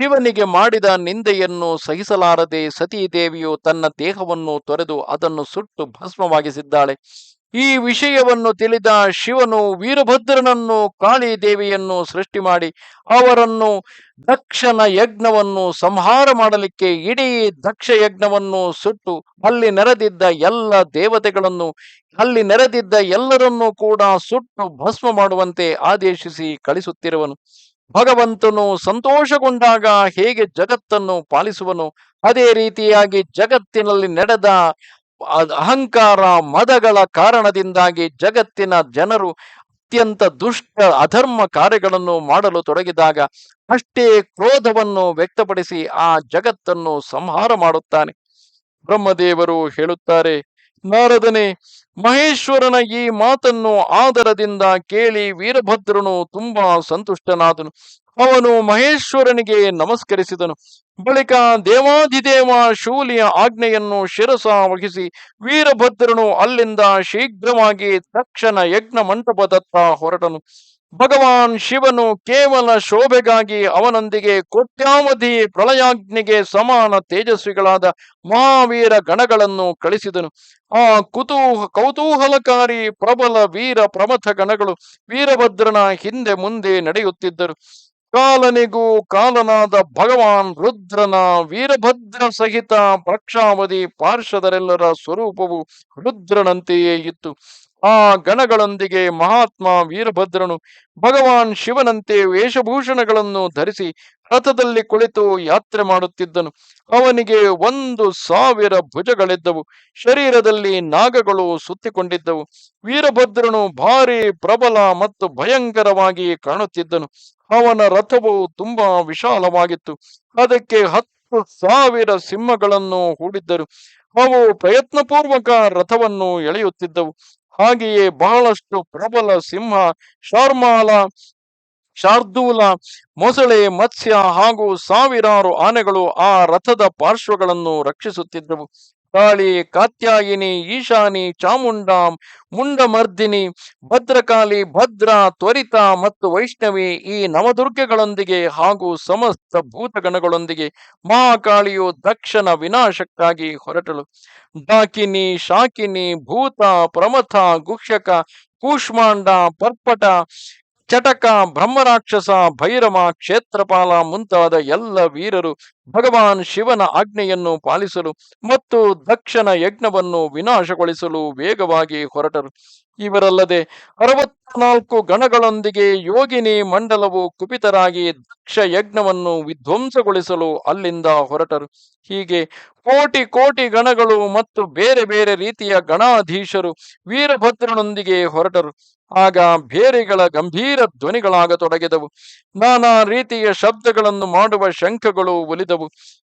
ಶಿವನಿಗೆ ಮಾಡಿದ ನಿಂದೆಯನ್ನು ಸಹಿಸಲಾರದೆ ಸತೀದೇವಿಯು ತನ್ನ ದೇಹವನ್ನು ತೊರೆದು ಅದನ್ನು ಸುಟ್ಟು ಭಸ್ಮವಾಗಿಸಿದ್ದಾಳೆ. ಈ ವಿಷಯವನ್ನು ತಿಳಿದ ಶಿವನು ವೀರಭದ್ರನನ್ನು ಕಾಳಿ ದೇವಿಯನ್ನು ಸೃಷ್ಟಿ ಮಾಡಿ, ಅವರನ್ನು ದಕ್ಷನ ಯಜ್ಞವನ್ನು ಸಂಹಾರ ಮಾಡಲಿಕ್ಕೆ ಇಡೀ ದಕ್ಷ ಯಜ್ಞವನ್ನು ಸುಟ್ಟು ಅಲ್ಲಿ ನೆರೆದಿದ್ದ ಎಲ್ಲ ದೇವತೆಗಳನ್ನು, ಅಲ್ಲಿ ನೆರೆದಿದ್ದ ಎಲ್ಲರನ್ನೂ ಕೂಡ ಸುಟ್ಟು ಭಸ್ಮ ಮಾಡುವಂತೆ ಆದೇಶಿಸಿ ಕಳಿಸುತ್ತಿರುವನು. ಭಗವಂತನು ಸಂತೋಷಗೊಂಡಾಗ ಹೇಗೆ ಜಗತ್ತನ್ನು ಪಾಲಿಸುವನು? ಅದೇ ರೀತಿಯಾಗಿ ಜಗತ್ತಿನಲ್ಲಿ ನಡೆದ ಅಹಂಕಾರ, ಮದಗಳ ಕಾರಣದಿಂದಾಗಿ ಜಗತ್ತಿನ ಜನರು ಅತ್ಯಂತ ದುಷ್ಟ, ಅಧರ್ಮ ಕಾರ್ಯಗಳನ್ನು ಮಾಡಲು ತೊಡಗಿದಾಗ ಅಷ್ಟೇ ಕ್ರೋಧವನ್ನು ವ್ಯಕ್ತಪಡಿಸಿ ಆ ಜಗತ್ತನ್ನು ಸಂಹಾರ ಮಾಡುತ್ತಾನೆ. ಬ್ರಹ್ಮದೇವರು ಹೇಳುತ್ತಾರೆ ನಾರದನೇ, ಮಹೇಶ್ವರನ ಈ ಮಾತನ್ನು ಆದರದಿಂದ ಕೇಳಿ ವೀರಭದ್ರನು ತುಂಬಾ ಸಂತುಷ್ಟನಾದನು. ಅವನು ಮಹೇಶ್ವರನಿಗೆ ನಮಸ್ಕರಿಸಿದನು. ಬಳಿಕ ದೇವಾಧಿದೇವ ಶೂಲಿಯ ಆಜ್ಞೆಯನ್ನು ಶಿರಸ ವಹಿಸಿ ವೀರಭದ್ರನು ಅಲ್ಲಿಂದ ಶೀಘ್ರವಾಗಿ ತಕ್ಷಣ ಯಜ್ಞ ಮಂಟಪದತ್ತ ಹೊರಟನು. ಭಗವಾನ್ ಶಿವನು ಕೇವಲ ಶೋಭೆಗಾಗಿ ಅವನೊಂದಿಗೆ ಕೋಟ್ಯಾವಧಿ ಪ್ರಳಯಾಗ್ನಿಗೆ ಸಮಾನ ತೇಜಸ್ವಿಗಳಾದ ಮಹಾವೀರ ಗಣಗಳನ್ನು ಕಳಿಸಿದನು. ಆ ಕುತೂಹ ಕೌತೂಹಲಕಾರಿ ಪ್ರಬಲ ವೀರ ಪ್ರಮಥ ಗಣಗಳು ವೀರಭದ್ರನ ಹಿಂದೆ ಮುಂದೆ ನಡೆಯುತ್ತಿದ್ದರು. ಕಾಲನಿಗೂ ಕಾಲನಾದ ಭಗವಾನ್ ರುದ್ರನ ವೀರಭದ್ರ ಸಹಿತ ಪ್ರಕ್ಷಾವಧಿ ಪಾರ್ಶ್ವದರೆಲ್ಲರ ಸ್ವರೂಪವು ರುದ್ರನಂತೆಯೇ ಇತ್ತು. ಆ ಗಣಗಳೊಂದಿಗೆ ಮಹಾತ್ಮ ವೀರಭದ್ರನು ಭಗವಾನ್ ಶಿವನಂತೆ ವೇಷಭೂಷಣಗಳನ್ನು ಧರಿಸಿ ರಥದಲ್ಲಿ ಕುಳಿತು ಯಾತ್ರೆ ಮಾಡುತ್ತಿದ್ದನು. ಅವನಿಗೆ ಒಂದು ಸಾವಿರ ಭುಜಗಳಿದ್ದವು. ಶರೀರದಲ್ಲಿ ನಾಗಗಳು ಸುತ್ತಿಕೊಂಡಿದ್ದವು. ವೀರಭದ್ರನು ಭಾರಿ ಪ್ರಬಲ ಮತ್ತು ಭಯಂಕರವಾಗಿ ಕಾಣುತ್ತಿದ್ದನು. ಅವನ ರಥವು ತುಂಬಾ ವಿಶಾಲವಾಗಿತ್ತು. ಅದಕ್ಕೆ ಹತ್ತು ಸಾವಿರ ಸಿಂಹಗಳನ್ನು ಹೂಡಿದ್ದರು. ಅವು ಪ್ರಯತ್ನಪೂರ್ವಕ ರಥವನ್ನು ಎಳೆಯುತ್ತಿದ್ದವು. ಹಾಗೆಯೇ ಬಹಳಷ್ಟು ಪ್ರಬಲ ಸಿಂಹ, ಶಾರ್ಮಾಲ, ಶಾರ್ದೂಲ, ಮೊಸಳೆ, ಮತ್ಸ್ಯ ಹಾಗೂ ಸಾವಿರಾರು ಆನೆಗಳು ಆ ರಥದ ಪಾರ್ಶ್ವಗಳನ್ನು ರಕ್ಷಿಸುತ್ತಿದ್ದವು. ಕಾಳಿ ಕಾತ್ಯಾಯಿನಿ ಈಶಾನಿ ಚಾಮುಂಡಾಂ ಮುಂಡಮರ್ದಿನಿ ಭದ್ರಕಾಳಿ ಭದ್ರ ತ್ವರಿತ ಮತ್ತು ವೈಷ್ಣವಿ ಈ ನವದುರ್ಗಗಳೊಂದಿಗೆ ಹಾಗೂ ಸಮಸ್ತ ಭೂತಗಣಗಳೊಂದಿಗೆ ಮಹಾಕಾಳಿಯು ದಕ್ಷನ ವಿನಾಶಕ್ಕಾಗಿ ಹೊರಟಳು. ಡಾಕಿನಿ, ಶಾಕಿನಿ, ಭೂತ, ಪ್ರಮಥ ಗುಕ್ಷಕ ಕೂಷ್ಮಾಂಡ, ಪರ್ಪಟ, ಚಟಕ, ಬ್ರಹ್ಮರಾಕ್ಷಸ, ಭೈರವ, ಕ್ಷೇತ್ರಪಾಲ ಮುಂತಾದ ಎಲ್ಲ ವೀರರು ಭಗವಾನ್ ಶಿವನ ಆಜ್ಞೆಯನ್ನು ಪಾಲಿಸಲು ಮತ್ತು ದಕ್ಷನ ಯಜ್ಞವನ್ನು ವಿನಾಶಗೊಳಿಸಲು ವೇಗವಾಗಿ ಹೊರಟರು. ಇವರಲ್ಲದೆ ಅರವತ್ನಾಲ್ಕು ಗಣಗಳೊಂದಿಗೆ ಯೋಗಿನಿ ಮಂಡಲವು ಕುಪಿತರಾಗಿ ದಕ್ಷ ಯಜ್ಞವನ್ನು ವಿಧ್ವಂಸಗೊಳಿಸಲು ಅಲ್ಲಿಂದ ಹೊರಟರು. ಹೀಗೆ ಕೋಟಿ ಕೋಟಿ ಗಣಗಳು ಮತ್ತು ಬೇರೆ ಬೇರೆ ರೀತಿಯ ಗಣಾಧೀಶರು ವೀರಭದ್ರನೊಂದಿಗೆ ಹೊರಟರು. ಆಗ ಬೇರೆಗಳ ಗಂಭೀರ ಧ್ವನಿಗಳಾಗತೊಡಗಿದವು. ನಾನಾ ರೀತಿಯ ಶಬ್ದಗಳನ್ನು ಮಾಡುವ ಶಂಖಗಳು ಒಲಿದವು.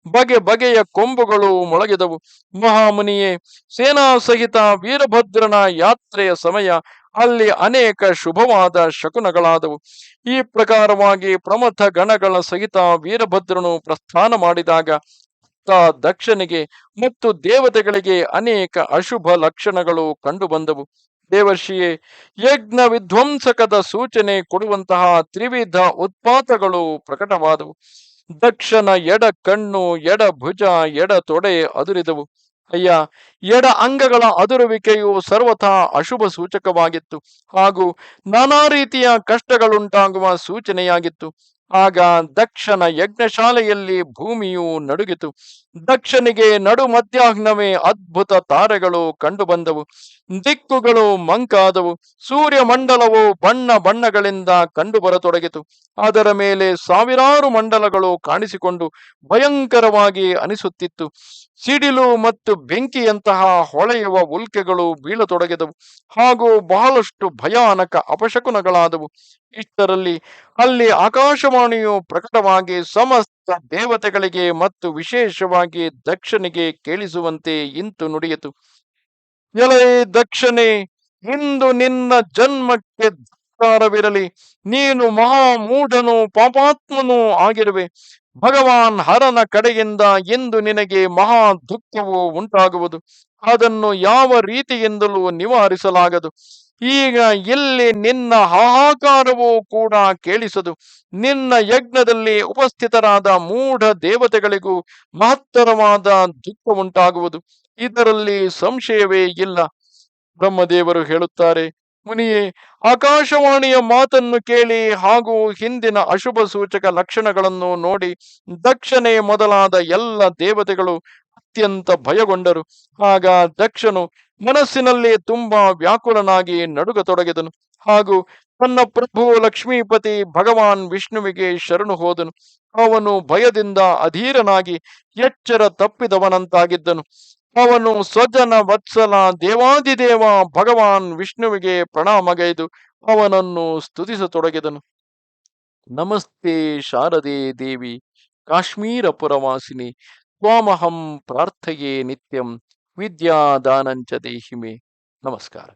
ಬಗೆ ಬಗೆಯ ಕೊಂಬುಗಳು ಮೊಳಗಿದವು. ಮಹಾಮುನಿಯೇ ಸೇನಾ ಸಹಿತ ವೀರಭದ್ರನ ಯಾತ್ರೆಯ ಸಮಯ. ಅಲ್ಲಿ ಅನೇಕ ಶುಭವಾದ ಶಕುನಗಳಾದವು. ಈ ಪ್ರಕಾರವಾಗಿ ಪ್ರಮಥ ಗಣಗಳ ಸಹಿತ ವೀರಭದ್ರನು ಪ್ರಸ್ಥಾನ ಮಾಡಿದಾಗ ದಕ್ಷನಿಗೆ ಮತ್ತು ದೇವತೆಗಳಿಗೆ ಅನೇಕ ಅಶುಭ ಲಕ್ಷಣಗಳು ಕಂಡುಬಂದವು. ದೇವರ್ಷಿಯೇ, ಯಜ್ಞ ವಿಧ್ವಂಸಕದ ಸೂಚನೆ ಕೊಡುವಂತಹ ತ್ರಿವಿಧ ಉತ್ಪಾತಗಳು ಪ್ರಕಟವಾದವು. ದಕ್ಷನ ಎಡ ಕಣ್ಣು, ಎಡ ಭುಜ, ಎಡ ತೊಡೆ ಅದುರಿದವು. ಅಯ್ಯ, ಎಡ ಅಂಗಗಳ ಅದುರುವಿಕೆಯು ಸರ್ವಥಾ ಅಶುಭ ಸೂಚಕವಾಗಿತ್ತು ಹಾಗೂ ನಾನಾ ರೀತಿಯ ಕಷ್ಟಗಳುಂಟಾಗುವ ಸೂಚನೆಯಾಗಿತ್ತು. ಆಗ ದಕ್ಷನ ಯಜ್ಞಶಾಲೆಯಲ್ಲಿ ಭೂಮಿಯು ನಡುಗಿತು. ದಕ್ಷನಿಗೆ ನಡು ಮಧ್ಯಾಹ್ನವೇ ಅದ್ಭುತ ತಾರೆಗಳು ಕಂಡುಬಂದವು. ದಿಕ್ಕುಗಳು ಮಂಕಾದವು. ಸೂರ್ಯ ಮಂಡಲವು ಬಣ್ಣ ಬಣ್ಣಗಳಿಂದ ಕಂಡುಬರತೊಡಗಿತು. ಅದರ ಮೇಲೆ ಸಾವಿರಾರು ಮಂಡಲಗಳು ಕಾಣಿಸಿಕೊಂಡು ಭಯಂಕರವಾಗಿ ಅನಿಸುತ್ತಿತ್ತು. ಸಿಡಿಲು ಮತ್ತು ಬೆಂಕಿಯಂತಹ ಹೊಳೆಯುವ ಉಲ್ಕೆಗಳು ಬೀಳತೊಡಗಿದವು ಹಾಗೂ ಬಹಳಷ್ಟು ಭಯಾನಕ ಅಪಶಕುನಗಳಾದವು. ಇಷ್ಟರಲ್ಲಿ ಅಲ್ಲಿ ಆಕಾಶವಾಣಿಯು ಪ್ರಕಟವಾಗಿ ಸಮಸ್ತ ದೇವತೆಗಳಿಗೆ ಮತ್ತು ವಿಶೇಷವಾಗಿ ದಕ್ಷನಿಗೆ ಕೇಳಿಸುವಂತೆ ಇಂತು ನುಡಿಯಿತು. ಎಲೈ ದಕ್ಷನೇ, ಇಂದು ನಿನ್ನ ಜನ್ಮಕ್ಕೆ ಧಿಕ್ಕಾರವಿರಲಿ. ನೀನು ಮಹಾಮೂಢನು ಪಾಪಾತ್ಮನೂ ಆಗಿರುವೆ. ಭಗವಾನ್ ಹರನ ಕಡೆಯಿಂದ ಎಂದು ನಿನಗೆ ಮಹಾ ದುಃಖವು ಉಂಟಾಗುವುದು. ಅದನ್ನು ಯಾವ ರೀತಿಯಿಂದಲೂ ನಿವಾರಿಸಲಾಗದು. ಈಗ ಇಲ್ಲಿ ನಿನ್ನ ಹಾಹಾಕಾರವೂ ಕೂಡ ಕೇಳಿಸದು. ನಿನ್ನ ಯಜ್ಞದಲ್ಲಿ ಉಪಸ್ಥಿತರಾದ ಮೂಢ ದೇವತೆಗಳಿಗೂ ಮಹತ್ತರವಾದ ದುಃಖ ಉಂಟಾಗುವುದು ಇದರಲ್ಲಿ ಸಂಶಯವೇ ಇಲ್ಲ. ಬ್ರಹ್ಮದೇವರು ಹೇಳುತ್ತಾರೆ ಮುನಿಯೇ, ಆಕಾಶವಾಣಿಯ ಮಾತನ್ನು ಕೇಳಿ ಹಾಗೂ ಹಿಂದಿನ ಅಶುಭ ಸೂಚಕ ಲಕ್ಷಣಗಳನ್ನು ನೋಡಿ ದಕ್ಷನೇ ಮೊದಲಾದ ಎಲ್ಲ ದೇವತೆಗಳು ಅತ್ಯಂತ ಭಯಗೊಂಡರು. ಆಗ ದಕ್ಷನು ಮನಸ್ಸಿನಲ್ಲಿ ತುಂಬಾ ವ್ಯಾಕುಲನಾಗಿ ನಡುಗತೊಡಗಿದನು ಹಾಗೂ ತನ್ನ ಪ್ರಭು ಲಕ್ಷ್ಮೀಪತಿ ಭಗವಾನ್ ವಿಷ್ಣುವಿಗೆ ಶರಣು ಹೋದನು. ಅವನು ಭಯದಿಂದ ಅಧೀರನಾಗಿ ಎಚ್ಚರ ತಪ್ಪಿದವನಂತಾಗಿದ್ದನು. ಅವನು ಸ್ವಜನ ವತ್ಸಲ ದೇವಾದಿದೇವ ಭಗವಾನ್ ವಿಷ್ಣುವಿಗೆ ಪ್ರಣಾಮಗೈದು ಅವನನ್ನು ಸ್ತುತಿಸತೊಡಗಿದನು. ನಮಸ್ತೆ ಶಾರದೆ ದೇವಿ ಕಾಶ್ಮೀರ ಪುರವಾಸಿನಿ ತ್ವಾಮಹಂ ಪ್ರಾರ್ಥೆಯೇ ನಿತ್ಯಂ, ವಿದ್ಯಾದಾನಂಚ ದೇಹಿಮೆ. ನಮಸ್ಕಾರ.